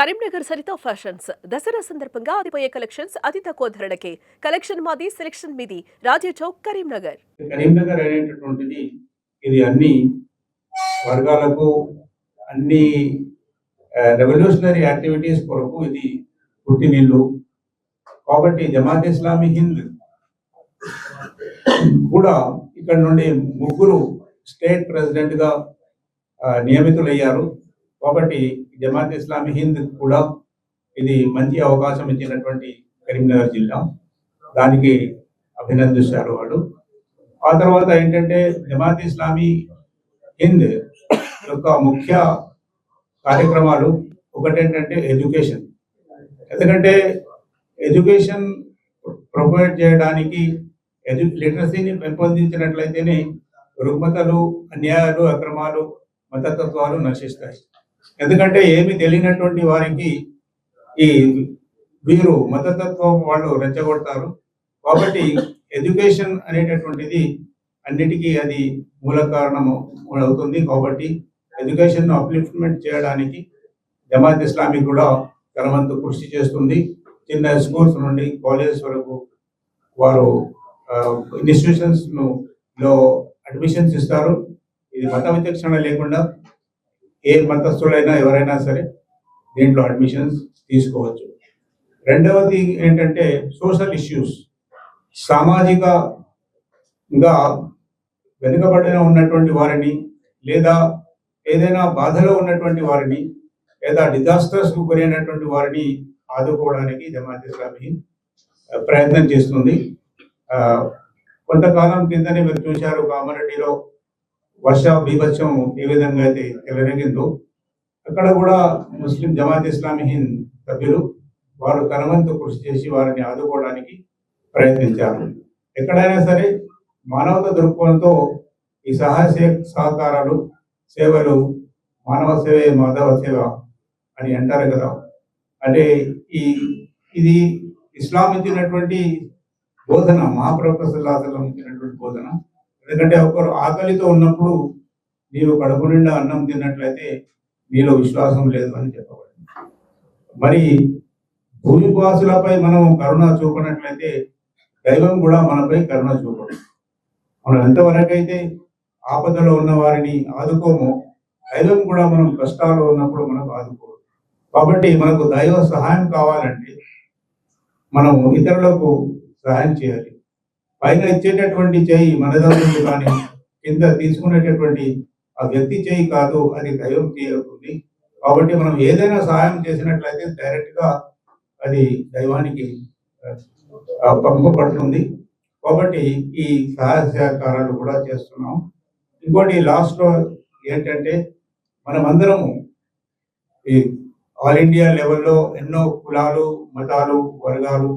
Karimnagar Saritha fashions. Dasara సందర్భంగా అదిపోయే collections అతి తక్కువ ధరలకే. కలెక్షన్ మాది సెలెక్షన్ మీది. రాజే చౌక్ కరీంనగర్. కరీంనగర్ అనేటటువంటిది ఇది అన్ని వర్గాలకు అన్ని రెవల్యూషనరీ యాక్టివిటీస్ కొరకు ఇది పుట్టినిల్లు. కాబట్టి జమాత్ ఇస్లామీ హింద్ కూడా ఇక్కడ నుండి ముగ్గురు స్టేట్ ప్రెసిడెంట్గా నియమితులయ్యారు. కాబట్టి జమాత్ ఇస్లామీ హింద్ కూడా ఇది మంచి అవకాశం ఇచ్చినటువంటి కరీంనగర్ జిల్లా. దానికి అభినందిస్తారు వాళ్ళు. ఆ తర్వాత ఏంటంటే జమాత్ ఇస్లామీ హింద్ యొక్క ముఖ్య కార్యక్రమాలు ఒకటేంటంటే ఎడ్యుకేషన్. ఎందుకంటే ఎడ్యుకేషన్ ప్రొవైడ్ చేయడానికి ఎడ్యు లిటరసీని పెంపొందించినట్లయితేనే రుగ్మతలు అన్యాయాలు అక్రమాలు మతతత్వాలు నశిస్తాయి. ఎందుకంటే ఏమి తెలియనటువంటి వారికి ఈ వీరు మతతత్వం వాళ్ళు రెచ్చగొడతారు. కాబట్టి ఎడ్యుకేషన్ అనేటటువంటిది అన్నిటికీ అది మూల కారణము అవుతుంది. కాబట్టి ఎడ్యుకేషన్ను అప్లిఫ్ట్మెంట్ చేయడానికి జమాత్ ఇస్లామీ కూడా తనవంతు కృషి చేస్తుంది. చిన్న స్కూల్స్ నుండి కాలేజెస్ వరకు వారు ఇన్స్టిట్యూషన్స్ను లో అడ్మిషన్స్ ఇస్తారు. ఇది మత విచక్షణ లేకుండా ఏ మతస్థులైనా ఎవరైనా సరే దీంట్లో అడ్మిషన్స్ తీసుకోవచ్చు. రెండవది ఏంటంటే సోషల్ ఇష్యూస్ సామాజికంగా వెనుకబడిన ఉన్నటువంటి వారిని లేదా ఏదైనా బాధలో ఉన్నటువంటి వారిని లేదా డిజాస్టర్స్కు గురైనటువంటి వారిని ఆదుకోవడానికి జమాత్ ఇస్లామీ ప్రయత్నం చేస్తుంది. కొంతకాలం కిందనే మీరు చూశారు కామారెడ్డిలో వర్ష బీభత్సం ఏ విధంగా అయితే చెలరేగిందో అక్కడ కూడా ముస్లిం జమాత్ ఇస్లామీ హింద్ సభ్యులు వారు కనవంతు కృషి చేసి వారిని ఆదుకోవడానికి ప్రయత్నించారు. ఎక్కడైనా సరే మానవత దృక్పథంతో ఈ సహాయ సహకారాలు సేవలు మానవ సేవే మాధవ సేవ అని అంటారు కదా. అంటే ఈ ఇది ఇస్లాం ఇచ్చినటువంటి బోధన మహాప్రభు సల్లాహం ఇచ్చినటువంటి బోధన. ఎందుకంటే ఒకరు ఆకలితో ఉన్నప్పుడు నీవు కడుపు నిండా అన్నం తిన్నట్లయితే నీలో విశ్వాసం లేదు అని చెప్పబడింది. మరి భూమివాసులపై మనం కరుణ చూపనట్లయితే దైవం కూడా మనపై కరుణ చూపడం. మనం ఎంతవరకైతే ఆపదలో ఉన్న వారిని ఆదుకోమో దైవం కూడా మనం కష్టాల్లో ఉన్నప్పుడు మనకు ఆదుకోడు. కాబట్టి మనకు దైవ సహాయం కావాలంటే మనం ఇతరులకు సహాయం చేయాలి. పైన ఇచ్చేటటువంటి చేయి మనదవుతుంది కానీ కింద తీసుకునేటటువంటి ఆ వ్యక్తి చేయి కాదు అది దైవం చేయకుంది కాబట్టి మనం ఏదైనా సహాయం చేసినట్లయితే డైరెక్ట్గా అది దైవానికి పంపబడుతుంది. కాబట్టి ఈ సహాయ సహకారాలు కూడా చేస్తున్నాం. ఇంకోటి లాస్ట్లో ఏంటంటే మనమందరము ఈ ఆల్ ఇండియా లెవెల్లో ఎన్నో కులాలు మతాలు వర్గాలు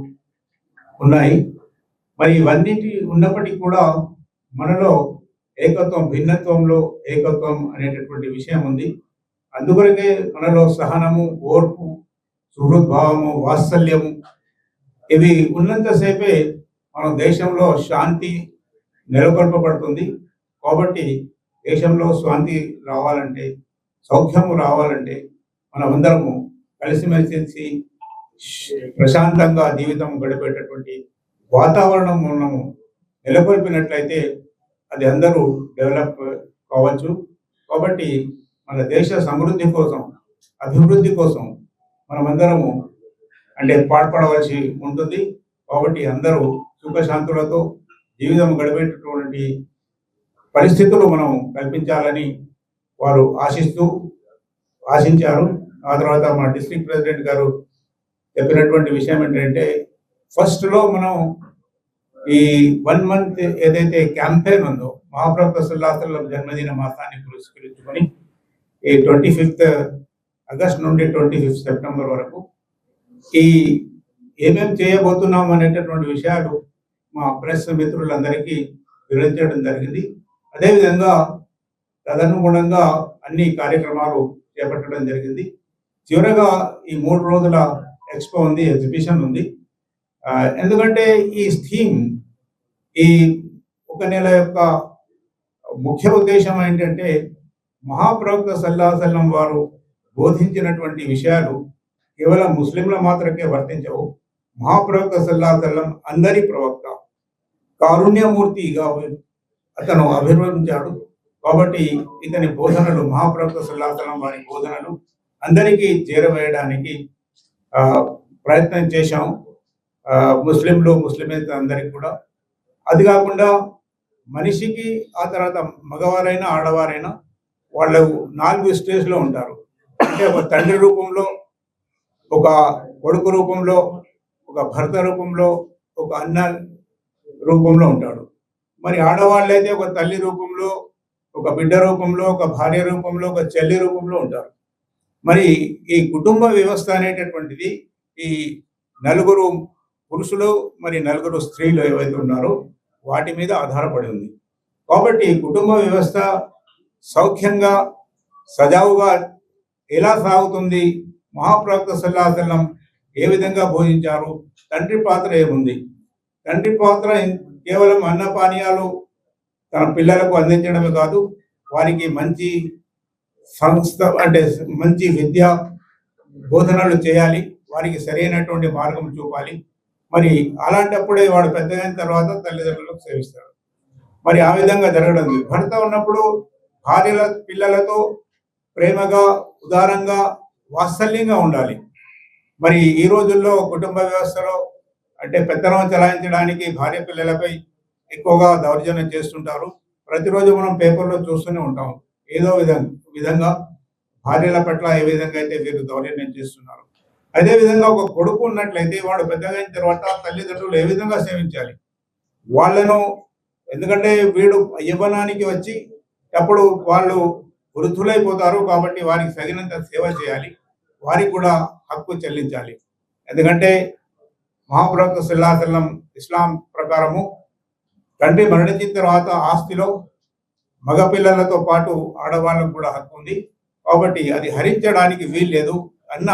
ఉన్నాయి. మరి ఇవన్నిటి ఉన్నప్పటికీ కూడా మనలో ఏకత్వం భిన్నత్వంలో ఏకత్వం అనేటటువంటి విషయం ఉంది. అందుకొరకే మనలో సహనము ఓర్పు సుహృద్భావము వాత్సల్యము ఇవి ఉన్నంతసేపే మన దేశంలో శాంతి నెలకొల్పబడుతుంది. కాబట్టి దేశంలో శాంతి రావాలంటే సౌఖ్యము రావాలంటే మనమందరము కలిసిమెలిసి ప్రశాంతంగా జీవితం గడిపేటటువంటి వాతావరణం మనము నెలకొల్పినట్లయితే అది అందరూ డెవలప్ కావచ్చు. కాబట్టి మన దేశ సమృద్ధి కోసం అభివృద్ధి కోసం మనమందరము అంటే పాటుపడవలసి ఉంటుంది. కాబట్టి అందరూ సుఖశాంతులతో జీవితం గడిపేటటువంటి పరిస్థితులు మనం కల్పించాలని వారు ఆశిస్తూ ఆశించారు. ఆ తర్వాత మా డిస్ట్రిక్ట్ ప్రెసిడెంట్ గారు చెప్పినటువంటి విషయం ఏంటంటే ఫస్ట్లో మనం ఈ వన్ మంత్ ఏదైతే క్యాంపెయిన్ ఉందో మహాప్రభు సల్లాహం జన్మదిన మాసాన్ని పురస్కరించుకొని ఈ ట్వంటీ ఫిఫ్త్ ఆగస్ట్ నుండి ట్వంటీ ఫిఫ్త్ సెప్టెంబర్ వరకు ఈ ఏమేం చేయబోతున్నాం అనేటటువంటి విషయాలు మా ప్రెస్ మిత్రులందరికీ వివరించడం జరిగింది. అదేవిధంగా తదనుగుణంగా అన్ని కార్యక్రమాలు చేపట్టడం జరిగింది. చివరగా ఈ మూడు రోజుల ఎక్స్పో ఉంది ఎగ్జిబిషన్ ఉంది. ఎందుకంటే ఈ స్కీమ్ ఈ ఒక నెల యొక్క ముఖ్య ఉద్దేశం ఏంటంటే మహాప్రవక్త సల్లాహసల్లం వారు బోధించినటువంటి విషయాలు కేవలం ముస్లింల మాత్రమే వర్తించవు. మహాప్రవక్త సల్లాహసల్లం అందరి ప్రవక్త కారుణ్యమూర్తిగా అతను అభిర్వహించాడు కాబట్టి ఇతని బోధనలు మహాప్రవక్త సల్లాహల్లం వారి బోధనలు అందరికీ చేరవేయడానికి ఆ, ప్రయత్నం చేశాం ముస్లింలు ముస్లిమేతర అందరికి కూడా. అది కాకుండా మనిషికి ఆ తర్వాత మగవారైనా ఆడవారైనా వాళ్ళు నాలుగు స్టేజ్లో ఉంటారు. అంటే ఒక తండ్రి రూపంలో ఒక కొడుకు రూపంలో ఒక భర్త రూపంలో ఒక అన్న రూపంలో ఉంటాడు. మరి ఆడవాళ్ళైతే ఒక తల్లి రూపంలో ఒక బిడ్డ రూపంలో ఒక భార్య రూపంలో ఒక చెల్లి రూపంలో ఉంటారు. మరి ఈ కుటుంబ వ్యవస్థ అనేటటువంటిది ఈ నలుగురు పురుషులు మరి నలుగురు స్త్రీలు ఏవైతే ఉన్నారో వాటి మీద ఆధారపడి ఉంది. కాబట్టి కుటుంబ వ్యవస్థ సౌఖ్యంగా సజావుగా ఎలా సాగుతుంది మహాప్రవక్త సల్లాహల్లం ఏ విధంగా బోధించారు తండ్రి పాత్ర ఏముంది? తండ్రి పాత్ర కేవలం అన్నపానీయాలు తన పిల్లలకు అందించడమే కాదు వారికి మంచి సంస్థ అంటే మంచి విద్య బోధనలు చేయాలి వారికి సరైనటువంటి మార్గం చూపాలి మరి అలాంటప్పుడే వాడు పెద్దగైన తర్వాత తల్లిదండ్రులకు సేవిస్తాడు. మరి ఆ విధంగా జరగడం భర్త ఉన్నప్పుడు భార్యల పిల్లలతో ప్రేమగా ఉదారంగా వాత్సల్యంగా ఉండాలి. మరి ఈ రోజుల్లో కుటుంబ వ్యవస్థలో అంటే పెత్తనం చలాయించడానికి భార్య పిల్లలపై ఎక్కువగా దౌర్జన్యం చేస్తుంటారు. ప్రతిరోజు మనం పేపర్లో చూస్తూనే ఉంటాం. ఏదో విధంగా విధంగా భార్యల పట్ల ఏ విధంగా అయితే వీరు దౌర్జన్యం చేస్తున్నారు. అదే విధంగా ఒక కొడుకు ఉన్నట్లయితే వాడు పెద్దగా అయిన తర్వాత తల్లిదండ్రులు ఏ విధంగా సేవించాలి? వాళ్ళను ఎందుకంటే వీడు యవ్వనానికి వచ్చి అప్పుడు వాళ్ళు వృద్ధులైపోతారు కాబట్టి వారికి తగినంత సేవ చేయాలి. వారికి కూడా హక్కు చెల్లించాలి. ఎందుకంటే మహాప్రవక్త సల్లాహల్లం ఇస్లాం ప్రకారము తండ్రి మరణించిన తర్వాత ఆస్తిలో మగపిల్లలతో పాటు ఆడవాళ్ళకు కూడా హక్కు ఉంది. కాబట్టి అది హరించడానికి వీల్లేదు అన్న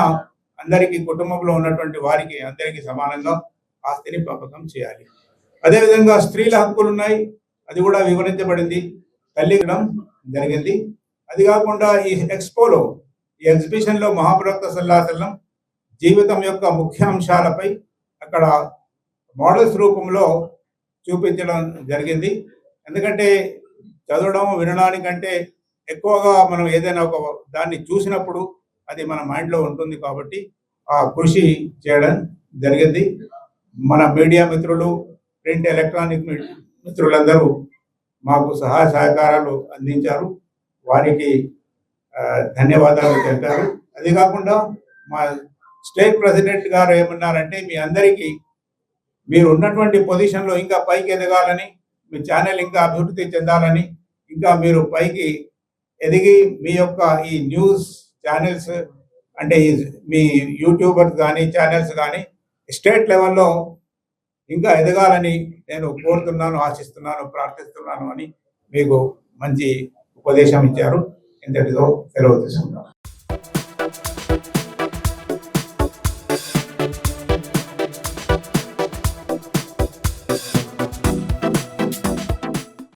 అందరికీ కుటుంబంలో ఉన్నటువంటి వారికి అందరికీ సమానంగా ఆస్తిని పంపకం చేయాలి. అదేవిధంగా స్త్రీల హక్కులు ఉన్నాయి. అది కూడా వివరించబడింది. తల్లి జరిగింది. అది కాకుండా ఈ ఎక్స్పోలో ఈ ఎగ్జిబిషన్లో మహాప్రవక్త సల్లాహల్లం జీవితం యొక్క ముఖ్య అంశాలపై అక్కడ మోడల్స్ రూపంలో చూపించడం జరిగింది. ఎందుకంటే చదవడం వినడానికంటే ఎక్కువగా మనం ఏదైనా ఒక దాన్ని చూసినప్పుడు అది మన మైండ్లో ఉంటుంది కాబట్టి ఆ కృషి చేయడం జరిగింది. మన మీడియా మిత్రులు ప్రింట్ ఎలక్ట్రానిక్ మిత్రులందరూ మాకు సహాయ సహకారాలు అందించారు. వారికి ధన్యవాదాలు తెలిపారు. అది కాకుండా మా స్టేట్ ప్రెసిడెంట్ గారు ఏమన్నారంటే మీ అందరికీ మీరు ఉన్నటువంటి పొజిషన్లో ఇంకా పైకి ఎదగాలని మీ ఛానల్ ఇంకా అభివృద్ధి చెందాలని ఇంకా మీరు పైకి ఎదిగి మీ యొక్క ఈ న్యూస్ ఛానల్స్ అంటే ఈ మీ యూట్యూబర్స్ కానీ ఛానల్స్ కానీ స్టేట్ లెవెల్లో ఇంకా ఎదగాలని నేను కోరుతున్నాను ఆశిస్తున్నాను ప్రార్థిస్తున్నాను అని మీకు మంచి ఉపదేశం ఇచ్చారు. ఇంతటితో సెలవు తీసుకున్నాను